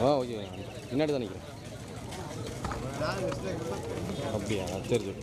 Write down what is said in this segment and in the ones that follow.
ஆ okay. முன்னாடி தான் நிற்கிறேன் அப்படியா? சரி சரி.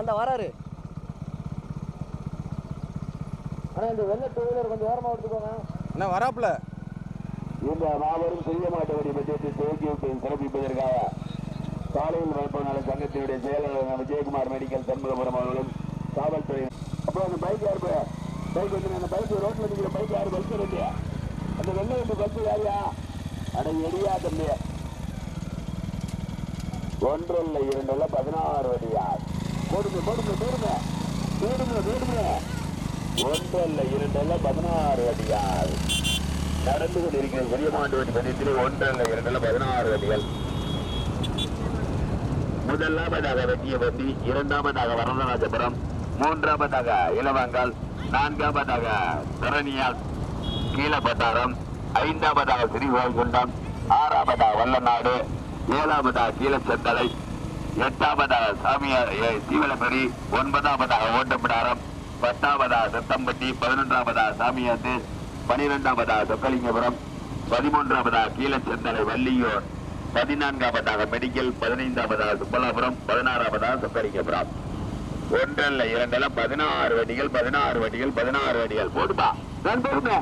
அந்த வராரு. ஆனால் இந்த வெள்ளை டூ வீலர் கொஞ்சம் ஓரமாக எடுத்துக்கோங்க. என்ன வராப்புல. இந்த மாபெரும் சிறிய மாட்டவடி பட்ஜெட்டை துவக்கி விட்டு சிறப்பிப்பதற்காக சாலையில் வளர்ப்பவர்கள் சங்கத்தினுடைய செயலாளர் விஜயகுமார் மெடிக்கல் சண்முகபுரம் அவர்களும் காவல்துறை அப்புறம் அந்த பைக் யாரு பைக் வந்து அந்த பைக் ரோட்ல நிற்கிற பைக் யாரு? பைக் இல்லையா அந்த வெள்ளை வந்து பஸ் யாரியா? அட எரியா தம்பி. ஒன்றல்ல இரண்டல்ல பதினாறு அடியா? போடுங்க போடுங்க போடுங்க. போடுங்க போடுங்க. ஒன்றல்ல இரண்டல்ல பதினாறு அடியார் நடந்து கொண்டிருக்கிற பெரிய மாட்டு வண்டி பதியத்தில் ஒன்றல்ல இரண்டல்ல பதினாறு அடிகள் முதலாவதாக வெட்டிய வண்டி இரண்டாவதாக வரதராஜபுரம் மூன்றாவதாக இளவங்கால் நான்காவதாக தரணியால் கீழப்பட்டாரம் ஐந்தாவதாக ஸ்ரீவைகுண்டம் ஆறாவதாக வல்லநாடு ஏழாவதாக கீழச்சந்தலை எட்டாவதாக சாமியார் சீவலபுரி ஒன்பதாவதாக ஓட்டப்பிடாரம் பத்தாவதாக சத்தம்பட்டி பதினொன்றாவதாக சாமியாத்து பனிரெண்டாவதாக சொக்கலிங்கபுரம் பதிமூன்றாவதாக கீழச்சந்தலை வள்ளியூர் பதினான்காவதாக மெடிக்கல் பதினைந்தாவதாக சுப்பலாபுரம் பதினாறாவதாக சொக்கலிங்கபுரம். ஒன்றல்ல இரண்டல்ல பதினாறு வண்டிகள் பதினாறு வண்டிகள் பதினாறு வண்டிகள் போடுப்பா நான் போடுங்க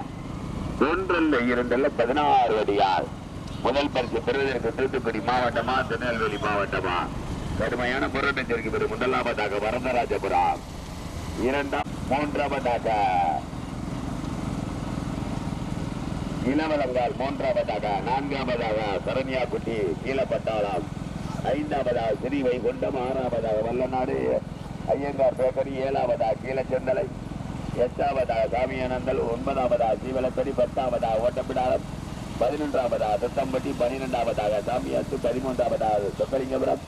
ஒன்றல்ல இரண்டல்ல பதினாறு வடியால் முதல் பரிசு பெறுவதற்கு தூத்துக்குடி மாவட்டமா திருநெல்வேலி மாவட்டமா? கடுமையான போராட்டத்திற்கு பிறகு முதலாவதாக வரதராஜபுரம் இரண்டாம் மூன்றாவதாக இளவலங்கால் மூன்றாவதாக நான்காவதாக சரண்யாக்குட்டி கீழப்பட்டாளம். ஐந்தாவதாக ஸ்ரீ வைகுண்டம் ஆறாவதாக வல்லநாடு ஐயங்கார் பேக்கரி ஏழாவதாக கீழச்செந்தலை எட்டாவதாக சாமியானந்தல் ஒன்பதாவதாக சீவலத்தடி பத்தாவதாக ஓட்டப்பிடாரம் பதினொன்றாவதாக திட்டம்பட்டி பனிரெண்டாவதாக சாமியாத்து பதிமூன்றாவதாக சொக்கலிங்கபுரம்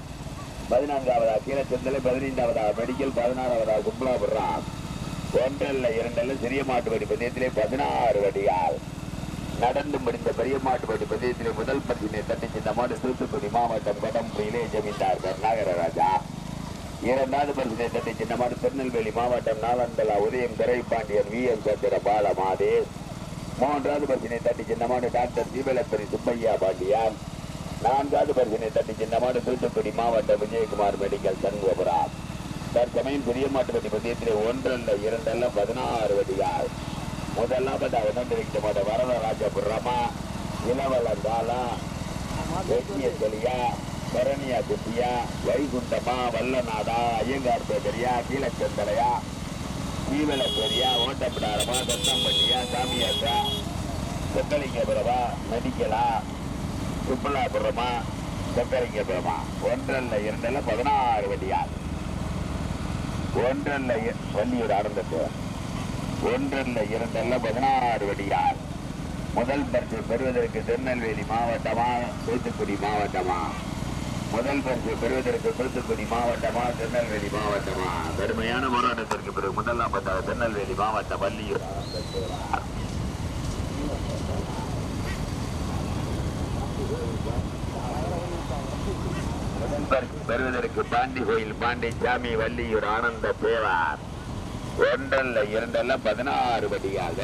பதினான்காவதா கீழச்செந்தலை பதினைந்தாவதாக மெடிக்கல் பதினாறாவதாக கும்பலாபுரம். ஒன்றல்ல இரண்டல்ல சிறிய மாட்டு வடி பந்தயத்திலே பதினாறு வடிகால் நடந்து முடிந்த பெரிய மாட்டு வடி பந்தயத்திலே முதல் பரிசினை தட்டி சின்ன மாடு தூத்துக்குடி மாவட்டம் கடம்புயிலே ஜமீன்தார் நாகரராஜா இரண்டாவது பரிசினை தட்டி சின்ன மாடு திருநெல்வேலி மாவட்டம் நாலந்தலா உதயம் துரைப்பாண்டியன் வி. எம். சந்திர பாலமாதே மூன்றாவது பரிசினை தட்டி சின்ன மாடு டாக்டர் தீபலப்பரி சுப்பையா பாண்டியான். நான்காவது பரிசினை தட்டி சின்னமான தூத்துக்குடி மாவட்டம் விஜயகுமார் மெடிக்கல் சண்முகபுரம். தற்சமயம் பெரிய மாட்டு வண்டி பந்தயத்திலே ஒன்றல்ல இரண்டல்ல பதினாறு வடிகால் முதலாவதாக வந்திருக்கிற மாட்ட வரதராஜபுரமா இளவலங்காலா வெட்டிய செலியா கரணியா குட்டியா வைகுண்டமா வல்லநாடா ஐயங்கார் பேக்கரியா கீழச்சந்தலையா கீவல பெரியா ஓட்டப்பிடாரமா தத்தம்பட்டியா சாமியாக்கா சொக்கலிங்கபுரமா நடிக்கலா சுப்பலாபுரமா சொக்கலிங்கபுரமா ஒன்றல்ல இரண்டல்ல பதினாறு வண்டியால். ஒன்றல்ல வள்ளியூர் ஆரம்பத்து ஒன்றல்ல இரண்டல்ல பதினாறு வடியார் முதல் பரிசு பெறுவதற்கு திருநெல்வேலி மாவட்டமா தூத்துக்குடி மாவட்டமா? முதல் பரிசு பெறுவதற்கு தூத்துக்குடி மாவட்டமா திருநெல்வேலி மாவட்டமா? கடுமையான போராட்டத்திற்கு பிறகு முதலாம் பத்தாவது திருநெல்வேலி மாவட்டம் வள்ளியூர் ஆரம்பத்து. முதல் பரிசு பெறுவதற்கு பாண்டி கோயில் பாண்டிச்சாமி வள்ளியூர் ஆனந்த தேவார். ஒன்றல்ல இரண்டல்ல பதினாறு படியாக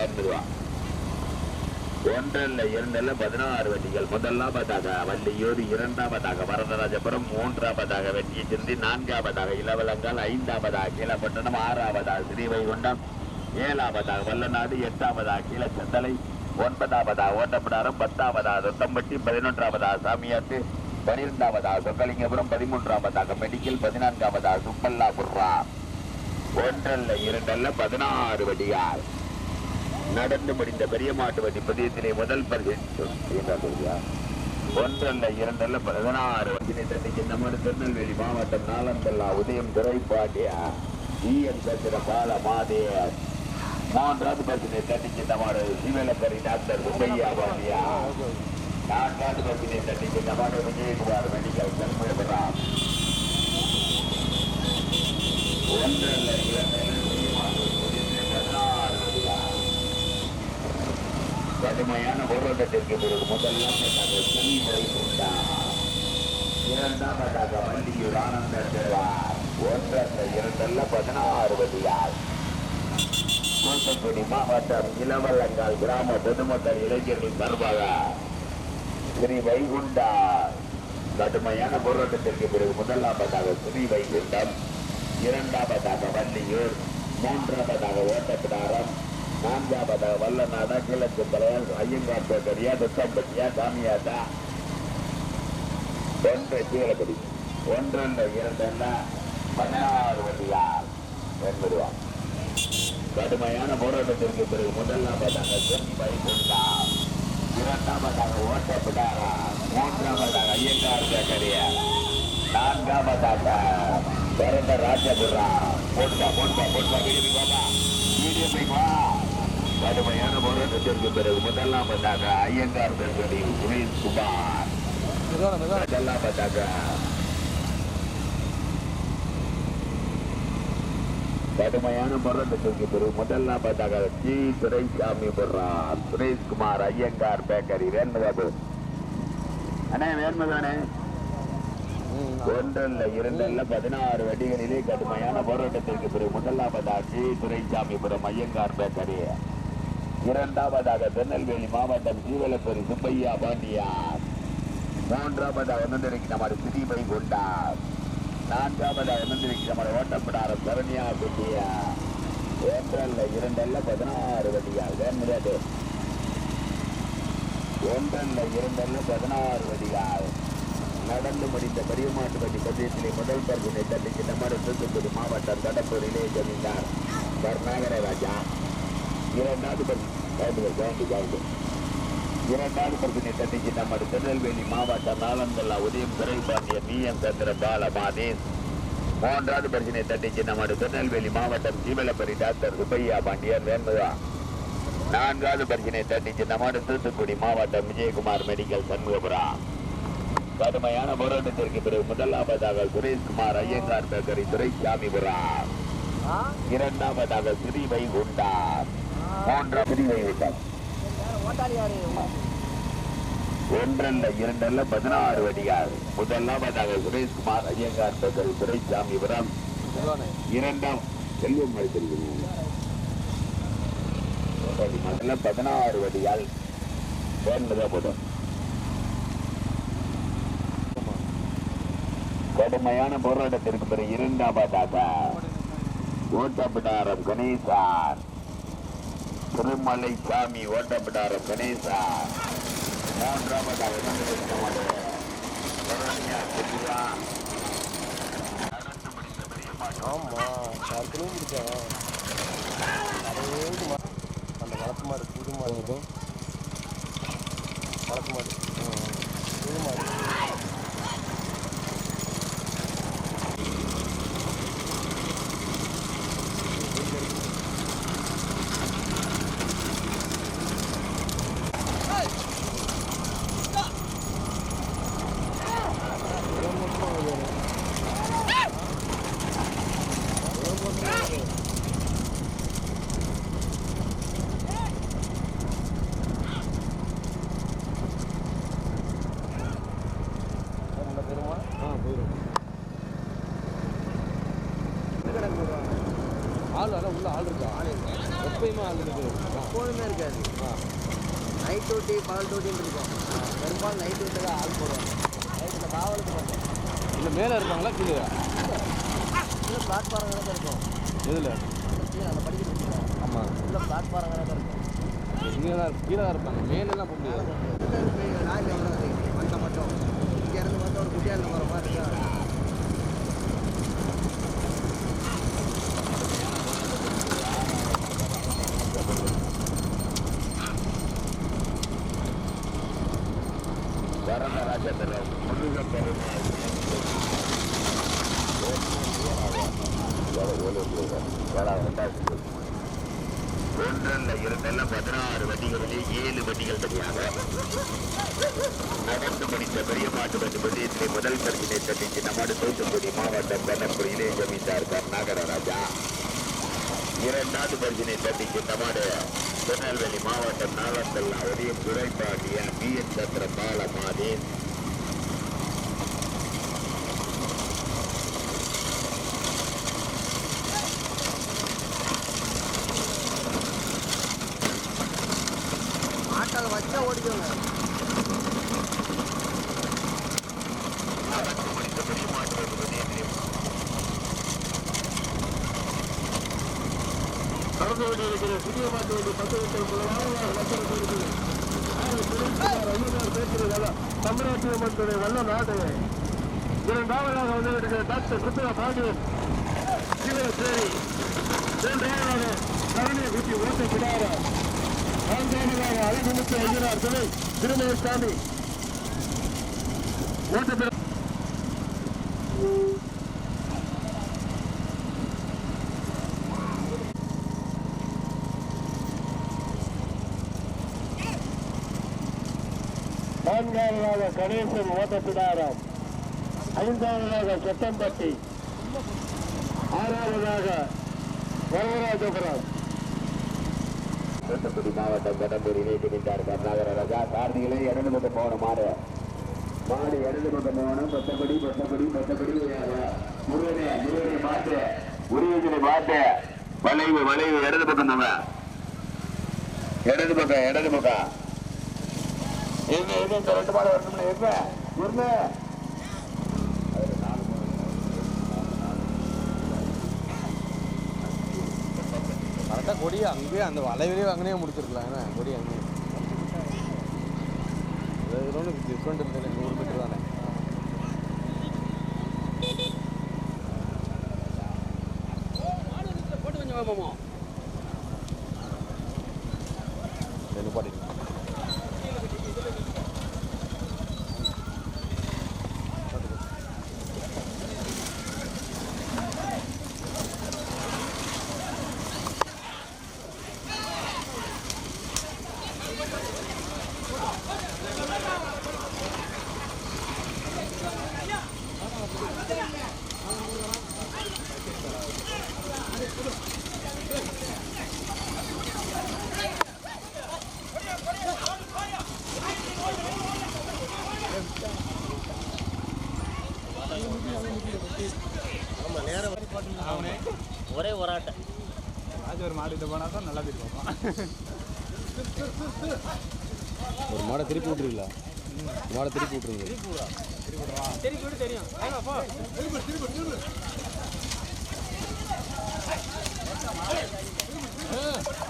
ஒன்றல்ல இரண்டல்ல பதினாறு வண்டிகள் முதலாவதாக வள்ளியூர் இரண்டாவதாக வரதராஜபுரம் மூன்றாவதாக வெற்றியை சிந்தி நான்காவதாக இளவலங்கால் ஐந்தாவதாக கீழப்பட்டணம் ஆறாவதாக ஸ்ரீவைகுண்டம் ஏழாவதாக வல்லநாடு எட்டாவதாக கீழச்சந்தலை ஒன்பதாவதாக ஓட்டப்படாரம் பத்தாவதாக தொத்தம்பட்டி பதினொன்றாவதா சாமியாட்டு பனிரெண்டாவதா சொக்கலிங்கபுரம் பதிமூன்றாவதாக மெடிக்கல் சுப்பல்லா சுப்பல்லாபுர்ரா. ஒன்றல்ல இரண்டல்ல பதினாறு வடியார். நடந்து முடிந்த பெரிய மாட்டு வண்டி பதியத்திலே முதல் பரிசு ஒன்றல்ல இரண்டல்ல பதினாறு வண்டினை தட்டிக்கு நமது திருநெல்வேலி மாவட்டம் நாலந்தல்லா உதயம் துறைப்பாட்டியா ஈஎன் சத்திர பால மாதேயர் மூன்றாவது பஸ்ஸினை தட்டிக்கு நமது சிவலக்கரி டாக்டர் சுப்பையா பாண்டியா. நான்காவது பஸ்ஸினை தட்டிக்கு நம்மோட விஜயகுமார் மெடிக்கல் தன்மையபுரம் ஒன்றல்ல கடுமையான போராட்டத்திற்கு பிறகு வள்ளியூர் ஆனந்த ஒன்றல்ல இரண்டல்ல பதினாறு தூத்துக்குடி மாவட்டம் இளவல்லங்கால் கிராம பொதுமக்கள் இளைஞர்கள் சார்பாக ஸ்ரீ வைகுண்டா கடுமையான போராட்டத்திற்கு பிறகு முதலாவதாக ஸ்ரீ வைகுண்டம் இரண்டாவதாக வள்ளியூர் மூன்றாவதாக ஓட்டப்பிடாரம் நான்காவதாக வல்லநாடா கிழக்கு தலைவர் ஐயங்கார் பேக்கரியா துத்தம்பட்டியா சாமியாதா ஒன்றை கீழப்படி ஒன்றல்ல இரண்டல்ல பதினாறு வண்டியார் என்பதுவா கடுமையான போராட்டத்திற்கு பிறகு முதலாவதாக செம்மி வைகுண்டா இரண்டாவதாக ஓட்டப்பிடாரா மூன்றாவதாக ஐயங்கார் பேக்கரியா நான்காவதாக பிறந்த ராஜபுரா போட்டா போட்டா போட்டா வீடு பாபா வீடியோ போய்வா கடுமையான போராட்டத்திற்கு பிறகு முதலாவதாக ஐயங்கார் பேக்கரி சுரேஷ் குமார் மெதுவான கடுமையான முரண்டு தூக்கி பெறும் முதல்ல முதலாவதாக டி துரைசாமி போடுறான் சுரேஷ்குமார் ஐயங்கார் பேக்கரி வேண்மதாபு அண்ணே வேண்மதானே ஒன்றில் இரண்டில் பதினாறு வண்டிகளிலே கடுமையான போராட்டத்திற்கு பிறகு முதலாவதாக டி துரைசாமிபுரம் ஐயங்கார் பேக்கரி இரண்டாவதாக திருநெல்வேலி மாவட்டம் சீவலப்பேரி சுப்பையா பாண்டியார் மூன்றாவதாக வந்திருக்கிற நம்ம சிறிமை கொண்டார் நான்காவதாக வந்திருக்கிற நம்ம ஓட்டப்படாத சரண்யா குட்டியா. ஏப்ரல்ல இரண்டல்ல பதினாறு வண்டியார் முடியாது? ஒன்றல்ல இரண்டல்ல பதினாறு வடிகால் நடந்து முடிந்த பெரியமாட்டு வட்டி பந்தயத்திலே முதல் பருவினை தட்டிக்கு நமது தூத்துக்குடி மாவட்டம் கடப்பூரிலே ஜமீன்தார் கருணாகர ராஜா. இரண்டாவது பரிசு. கவுண்டுகள் கவுண்டு இரண்டாவது பிரதிநிதி தட்டிக்கு நமது திருநெல்வேலி மாவட்டம் நாளந்தல்லா உதயம் துறைபாண்டியன் நீஎம் சந்திர பால மாதேஷ் மூன்றாவது பிரச்சனை தட்டிச்சு நமது திருநெல்வேலி மாவட்டம் சீவலப்பரி டாக்டர் சுப்பையா பாண்டியர் வேண்முதா நான்காவது பிரச்சனை தட்டிச்சு நம்மோட தூத்துக்குடி மாவட்டம் விஜயகுமார் மெடிக்கல் சண்முகபுரா கடுமையான போராட்டத்திற்கு பிறகு முதலாவதாக சுரேஷ்குமார் ஐயங்கார் பேக்கரி துரைசாமிபுரா இரண்டாவதாக ஸ்ரீ வைகுண்டார் மூன்றாம் ஸ்ரீ வைகுண்டம் ஒன்றல்ல இரண்டல்ல பதினாறு வடிகார் முதலாவதாக சுரேஷ்குமார் ஐயங்கார் இரண்டாம் செல்வம் அளித்திருக்கிறோம் முதல்ல பதினாறு வடியால் போதும். கடுமையான போராட்டத்திற்கு பிறகு இரண்டாவதாக ஓட்டப்பிடாரம் கணேசார். திருமலை சாமி ஓட்டப்பிடாரம் கணேசார் மூன்றாவதாக ஆமாம் கால் கிலோ முடிச்சான் அந்த வளர்ப்பு மாடு புது மாடு. வளர்ப்பு மாடு ம், புது மாடு என்ன பெருமா ஆ போயிடும் ஆள் அதான் உள்ள ஆள் இருக்கா ஆள் இருக்கு எப்பயுமே ஆள் இருக்குது எப்போதுமே இருக்காது ஆ நைட் டியூட்டி பகல் டியூட்டின்னு இருக்கும். பெரும்பாலும் நைட் டியூட்டியில் ஆள் போடுவாங்க. நைட்டில் காவலுக்கு மட்டும் இல்லை மேலே இருப்பாங்களா கீழே? இல்லை பிளாட்ஃபாரம் கணக்கு இருக்கும். எதில்? கீழே அந்த படிக்கிறது ஆமாம் இல்லை பிளாட்ஃபாரம் கணக்கு இருக்கும். இங்கே தான் கீழே தான் இருப்பாங்க. மேலெல்லாம் போக முடியாது. லாரி எவ்வளோ வந்த மட்டும். இங்கேருந்து பார்த்தா ஒரு குட்டியால் போகிற மாதிரி இருக்கா வரதராஜபுரம் முருகன் பெருமாள் ஒன்றல்ல இரண்டல்ல பதினாறு வண்டிகளிலே ஏழு வண்டிகள் தனியாக நடந்து முடித்த பெரிய மாட்டு வண்டி முதல் பரிசினை தட்டிச்சு நம்மாடு தூத்துக்குடி மாவட்டம் கண்ணக்குடியிலே ஜமீன்தார் கருணாகர ராஜா இரண்டாவது பரிசினை தட்டிச்சு நம்மாடு திருநெல்வேலி மாவட்டம் நாளந்தல்லா உதயம் துரைப்பாண்டிய பி என் சத்திர பாலமாதேன் ஆட்டோவை வச்சா ஓடிக்கோங்க நடந்து முடித்த பெரிய மாட்டு வண்டி பந்தயத்திலே நடந்து கொண்டிருக்கிற புதிய மாட்டு வண்டி பத்து தமிழ்நாட்டு மக்களுடைய வல்ல நாடு இரண்டாவதாக வந்திருக்கிற டாக்டர் சுந்தர பாண்டியன் சீவரசேரி மூன்றாவதாக கருணையை குட்டி ஓட்ட விடாத நான்காவதாக அழகுமுத்து ஐயனார் துணை நான்காவதாக கணேசன் ஓட்டப்பிடாரம் ஐந்தாவதாக செட்டம்பட்டி ஆறாவதாக வரதராஜபுரம் தூத்துக்குடி மாவட்டம் கடம்பூர் இணைத்திருந்தார் கருணாகர ராஜா. கார்த்திகளை இடது பக்கம் போன மாடு. மாடு இடது பக்கம் போகணும். பத்தபடி பத்தபடி பத்தபடி முருகனே முருகனை பார்த்து முருகனை பார்த்து வளைவு வளைவு இடது பக்கம் நம்ம. இடது பக்கம் இடது பக்கம். எங்க எங்க இந்த ரெண்டு மாடு வரணும்ல எங்க எங்க கரெக்டாக கொடியை அங்கேயே அந்த வளைவிலே அங்கேயே முடிச்சிருக்கலாம். என்ன கொடி அங்கேயே? ஒன்றும் டிஃப்ரெண்ட் இல்லை நூறு மீட்டர் தானே. சரி, நிப்பாட்டிக்கலாம். ஒரே ஒரு ஆட்டை ஒரு மாடை திருப்பி விட்ருங்களா மாடை திருப்பி விட்ருங்க இதுலேயே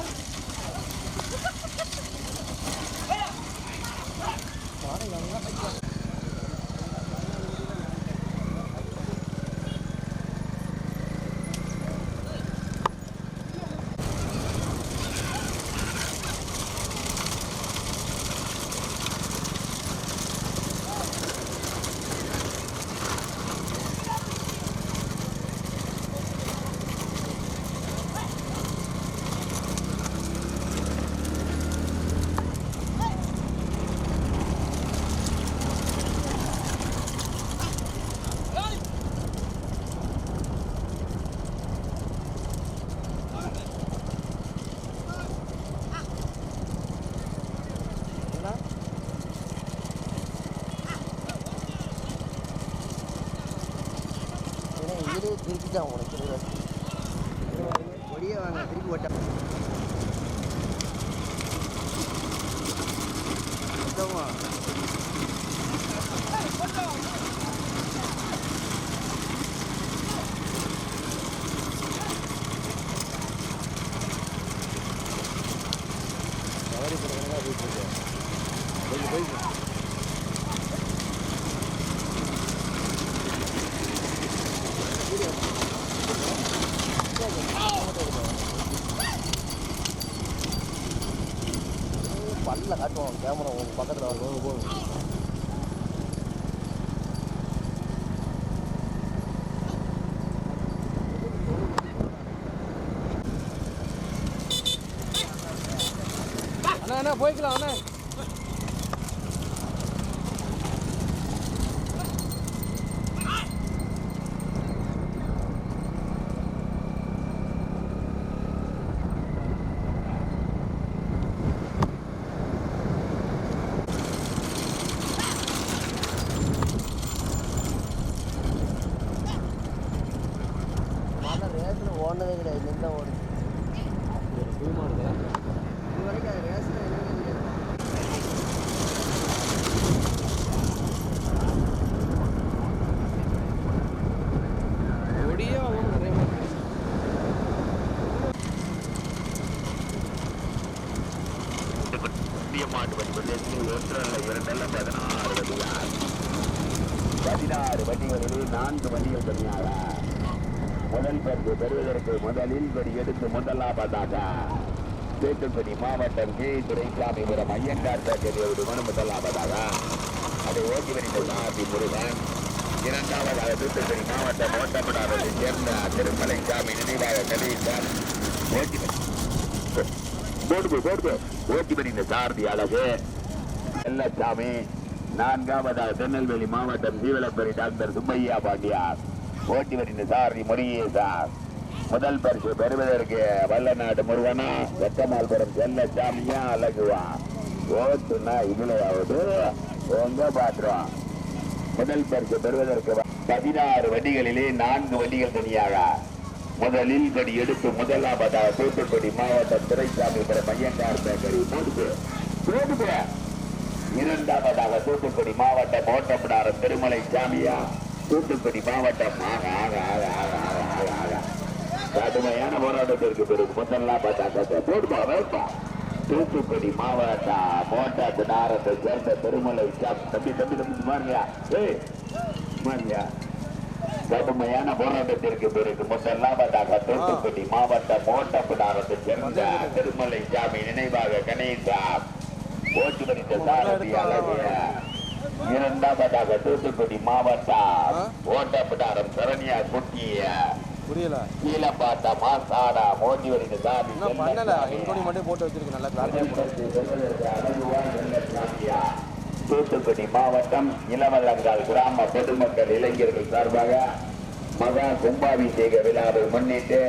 அண்ணா அண்ணா போய்க்கலாம் அண்ணா. புதிய மாட்டு வண்டிகள் ஒன்றல்ல இரண்டல்ல பதினாறு வண்டிகள் பதினாறு வண்டிகளில் நான்கு வண்டிகள் தனியாக முதல் பரிசு பெறுவதற்கு முதலில் படி எடுத்து முதலாவதாக தூத்துக்குடி மாவட்டம் கே. துரைசாமிபுரம் ஐயங்கார் பேக்கரியோடு மனு முதலாவதாக அதை ஓட்டி வருகின்ற சாதி முருகன். இரண்டாவதாக தூத்துக்குடி மாவட்டம் ஓட்டப்படாததை சேர்ந்த திருமலை சாமி நினைவாக கணேசன் ஓட்டி போடுது போடுது ஓட்டிபடி இந்த சாரதி அழகு. செல்லச்சாமி நான்காவதாக திருநெல்வேலி மாவட்டம் சீவலப்பரி டாக்டர் சுப்பையா பாண்டியார். ஓட்டி வருகின்ற சாரதி முருகேசார் முதல் பரிசு பெறுவதற்கு வல்லநாடு முருகனா வெட்டமால்புரம் செல்லச்சாமியா அழகுவா ஓட்டுனா இதுலயாவது உங்க பாத்திரம். முதல் பரிசு பெறுவதற்கு பதினாறு வண்டிகளிலே நான்கு வண்டிகள் தனியாக. முதலில் படி எடுத்து முதலாவதாக தூத்துக்குடி மாவட்டம் துரைசாமிபுரம் ஐயங்கார் பேக்கரி போடுது. போடுது. இரண்டாவதாக தூத்துக்குடி மாவட்டம் ஓட்டப்படாரம் திருமலை சாமியா. தூத்துக்குடி மாவட்டம் ஆக ஆக ஆக ஆக ஆக ஆக கடுமையான போராட்டத்திற்கு பிறகு முதல்லாம் பார்த்தா போடுமா வேப்பா? தூத்துக்குடி மாவட்டம் மோட்டாத்து நாரத்தை சேர்ந்த திருமலை சாமி தம்பி தம்பி தம்பி பாருங்க ஏய் பாருங்க கடுமையான போராட்டத்திற்கு பிறகு முதலாவதாக தூத்துக்குடி மாவட்டம் ஓட்டப்படாரத்தை சேர்ந்த திருமலை சாமி நினைவாக கணேசா ஓட்டு வரித்த சாரதி அழகிய இரண்டாவதாக தூத்துக்குடி மாவட்டம் ஓட்டப்படாரம் சரணியா குட்டிய புரியல. மாசாடா சாமி பண்ணல. மட்டும் போட்டு வச்சிருக்கு. நல்லா கிளாரிட்டியாக தூத்துக்குடி மாவட்டம் இளவல்லங்கால் கிராம பொதுமக்கள் இளைஞர்கள் சார்பாக மகா கும்பாபிஷேக விழாவை முன்னிட்டு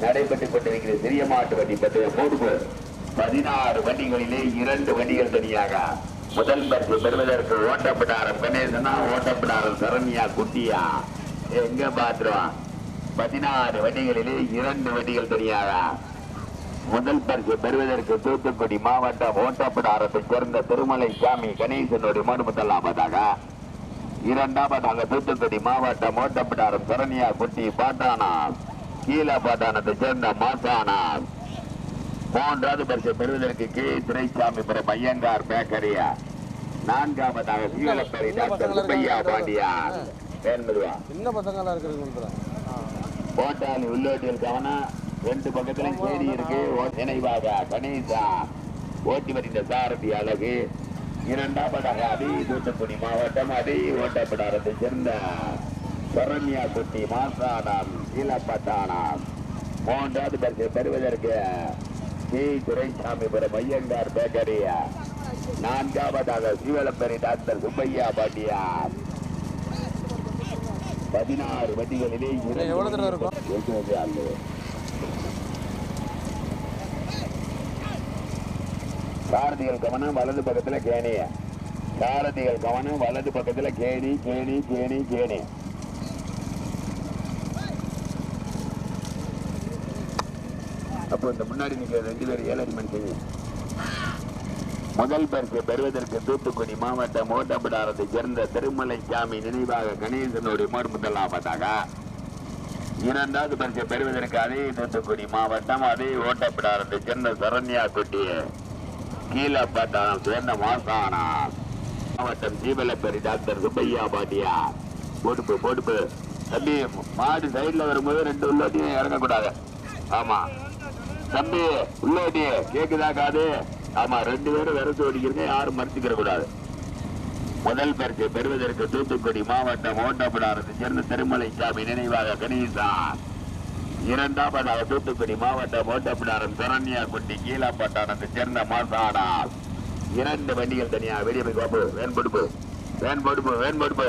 நடைபெற்றுக் கொண்டிருக்கிற சிறிய மாட்டு வண்டி பற்றிய பொறுப்பு பதினாறு வண்டிகளிலே இரண்டு வண்டிகள் தனியாக. முதல் பரிசு பெறுவதற்கு ஓட்டப்பட்டாரம் கணேசனா ஓட்டப்பட்டாரம் சரண்யா குட்டியா. எங்க பாத்துருவான்? பதினாறு வண்டிகளிலே இரண்டு வண்டிகள் தனியாக. முதல் பரிசு பெறுவதற்கு தூத்துக்குடி மாவட்டம் ஓட்டப்படாரத்தை சேர்ந்த திருமலை சாமி கணேசனுடைய மனு முதலாவதாக. இரண்டாவதாக தூத்துக்குடி மாவட்டம் ஓட்டப்படாரம் சரண்யா குட்டி பாட்டானா கீழ பாட்டானத்தை சேர்ந்த மாசானா மூன்றாவது பரிசு பெறுவதற்கு கே. துரைசாமி பிற ஐயங்கார் பேக்கரியா. நான்காவதாக சீவலப்பேரி டாக்டர் சுப்பையா பாண்டியா. பேர்மதுவா சின்ன பசங்களாம் இருக்கிறது போட்டாலி உள்ளோட்டியல் கவனம் ரெண்டு பக்கத்திலும் சேரி இருக்கு. நினைவாக கணேசா. ஓட்டி வருகின்ற சாரதி அழகு. இரண்டாவதாக அதே தூத்துக்குடி மாவட்டம் அதே ஓட்டப்படாரத்தை சேர்ந்த சரண்யா குட்டி மாசானாம் கீழப்பட்டானாம். மூன்றாவது பரிசு பெறுவதற்கு கே துரைசாமிபுரம் ஐயங்கார் பேக்கரியா நான்காவதாக சிவலப்பேரி டாக்டர் சுப்பையா பாட்டியா பதினாறு வண்டிகளிலே இரண்டு எவ்வளவு தூரம் இருக்கும்? இருக்கிறது அல்ல. சாரதிகள் கவனம் வலது பக்கத்துல கேணிய சாரதிகள் கவனம் வலது பக்கத்துல கேணி கேணி கேணி கேணி. அப்போ இந்த முன்னாடி நிற்கிற ரெண்டு ஏழரை முதல் பரிசு பெறுவதற்கு தூத்துக்குடி மாவட்டம் ஓட்டப்பிடாரத்தை சேர்ந்த திருமலை சாமி நினைவாக கணேசனுடைய மாடு முதலாவதாக. இரண்டாவது பரிசு பெறுவதற்கு அதே தூத்துக்குடி மாவட்டம் அதே ஓட்டப்பிடாரத்தை சேர்ந்த சரண்யா குட்டியை கீழப்பட்டம் சேர்ந்த மாசானா மாவட்டம் ஜீவலப்பேரி டாக்டர் சுப்பையா பாட்டியா. பொடுப்பு பொடுப்பு தம்பி மாடு சைடில் வரும்போது ரெண்டு உள்ளோட்டியும் இறங்கக்கூடாது. ஆமா. தம்பி உள்ளோட்டி கேக்குதா காது? ஆமா ரெண்டு பேரும் விரசு ஓடிக்கிறீங்க யாரும் மறுத்துக்கிற கூடாது. முதல் பரிசை பெறுவதற்கு தூத்துக்குடி மாவட்டம் ஓட்டப்படாரத்தை சேர்ந்த திருமலை சாமி நினைவாக கணேசன் இரண்டாவதாக தூத்துக்குடி மாவட்டம் ஓட்டப்பிடாரம் சரண்யா குட்டி கீழப்பட்டானத்தை சேர்ந்த மாசாடா. இரண்டு வண்டிகள் தனியாக வெளியே போய் கோப்பு வேண்படுப்பு வேண்படுப்பு வேண்படுப்பு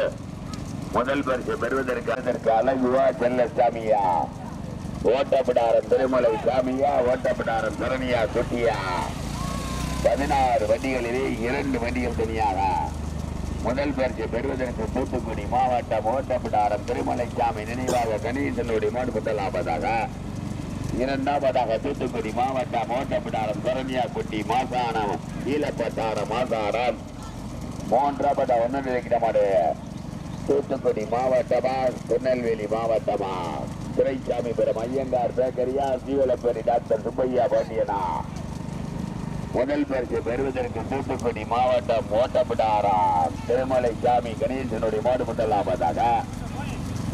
முதல் பரிசு பெறுவதற்கு அதற்கு அழகுவா செல்ல சாமியா ஓட்டப்பிடாரம் திருமலை சாமியா ஓட்டப்பிடாரம் சரணியா குட்டியா பதினாறு வண்டிகளிலே இரண்டு வண்டிகள் தனியாக முதல் பரிசு பெறுவதற்கு தூத்துக்குடி மாவட்டம் ஓட்டப்பிடாரம் திருமலைசாமி நினைவாக கணேசனுடைய மாடு முதலாவதாக. இரண்டாவதாக தூத்துக்குடி மாவட்டம் ஓட்டப்பிடாரம் சரண்யாக்குட்டி மாசானம் ஈழப்பட்டாரம் மாசாரம் மூன்றாவது ஒன்னு நிலைக்கிடமாடு தூத்துக்குடி மாவட்டமா? திருநெல்வேலி மாவட்டமா? துரைசாமிபுரம் ஐயங்கார் பேக்கரியா சீவலப்பேரி டாக்டர் சுப்பையா பாண்டியனா? முதல் பரிசு பெறுவதற்கு தூத்துக்குடி மாவட்டம் ஓட்டப்பிடாராம் திருமலை சாமி கணேசனுடைய மாடு முதலாவதாக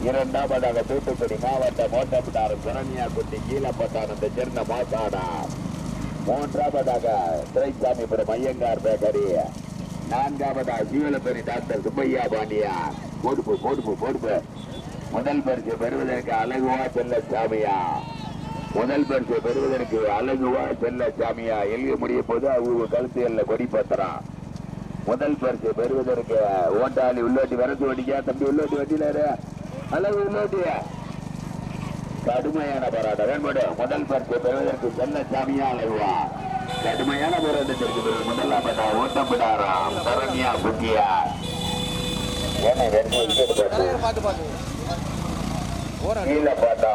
இரண்டாவதாக தூத்துக்குடி மாவட்டம் ஓட்டப்பிடாரம் சுரண்யாக்குட்டி கீழப்பட்டானத்தை சேர்ந்த மாசாடா மூன்றாவதாக திரைசாமிபுரம் ஐயங்கார் பேக்கரி. நான்காவதாக ஜீவலப்பேரி டாக்டர் சுப்பையா பாண்டியா. பொடுப்பு பொடுப்பு பொடுப்பு முதல் பரிசு பெறுவதற்கு அழகுவா செல்ல சாமியா முதல் பரிசு பெறுவதற்கு அழகுவா செல்ல சாமியா எழுத முடிய போது அவங்க கழுத்துகள்ல கொடி பத்திரம் முதல் பரிசு பெறுவதற்கு ஓட்டாளி உள்ளோட்டி வரத்து ஓட்டிக்கா தம்பி உள்ளோட்டி வட்டியில அழகு உள்ளோட்டி. கடுமையான போராட்டம். வேண்பாடு முதல் பரிசு பெறுவதற்கு செல்ல சாமியா அழகுவா. கடுமையான போராட்டத்திற்கு பிறகு முதலாமட்டா ஓட்டப்படாராம் சரண்யா புத்தியா. போட்டு கீழே பார்த்தா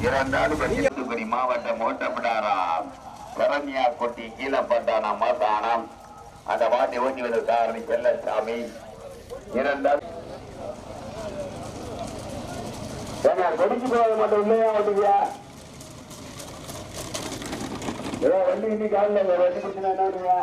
இரண்டாவது தூத்துக்குடி மாவட்டம் ஓட்டப்படாராம் சரண்யா கொட்டி கீழே பட்டானா மாசானம் அந்த வாட்டி ஓட்டி வந்த காரணி செல்லசாமி. இரண்டாவது கொடிச்சு போவது மட்டும் இல்லையா ஓட்டுவியா ஏதோ வண்டி இன்னைக்கு காலில் வண்டி பிரச்சனை என்ன பண்ணுவீங்க